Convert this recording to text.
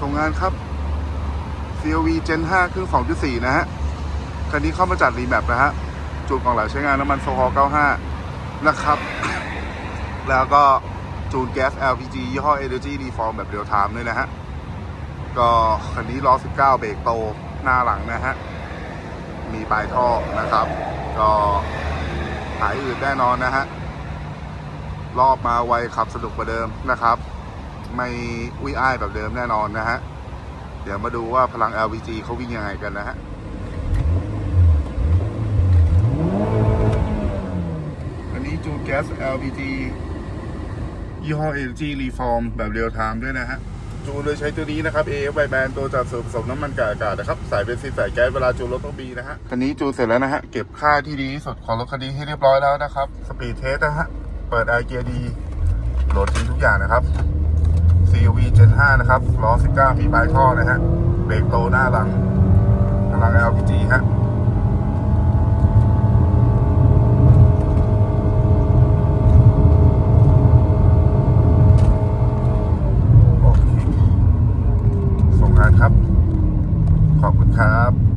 ส่งงานครับ COV Gen 5 เครื่อง 2.4 นะฮะ คันนี้เข้ามาจัดรีแมปนะฮะจูนกล่องไหลใช้งานน้ำมันโซฮอล95 นะครับ แล้วก็จูนแก๊ส LPG ยี่ห้อ Energy Reform แบบเรียลไทม์ด้วยนะฮะ ก็คันนี้ล้อ 19 เบรกโตหน้าหลังนะฮะ มีปลายท่อนะครับ ก็หายอืดแน่นอนนะฮะ รอบมาไวขับสนุกกว่าเดิมนะครับ ไม่อุ้ยอ้ายแบบเดิมแน่นอนนะฮะ เดี๋ยวมาดูว่าพลัง LPG เขาวิ่งยังไงกันนะฮะอันนี้จูแก๊ส LPG ยี่ห้อ Energy Reform แบบเรียลไทม์ด้วยนะฮะ จูนโดยใช้ตัวนี้นะครับ AF ไบแบนตัวจัดส่วนผสมน้ำมันกับอากาศนะครับใส่เป็นซินใส่แก๊สเวลาจูนรถต้องบีนะฮะคันนี้จูนเสร็จแล้วนะฮะ เก็บค่าที่ดีที่สุดของรถคันนี้ให้เรียบร้อยแล้วนะครับ สปีดเทสนะฮะ เปิดไอเกียร์ดีโหลดทิ้งทุกอย่างนะครับ CUV 75 นะครับล้อ 19 มีปลายท่อนะฮะ เบรกโตหน้าหลังหลัง LPG ฮะส่งงานครับ ขอบคุณครับ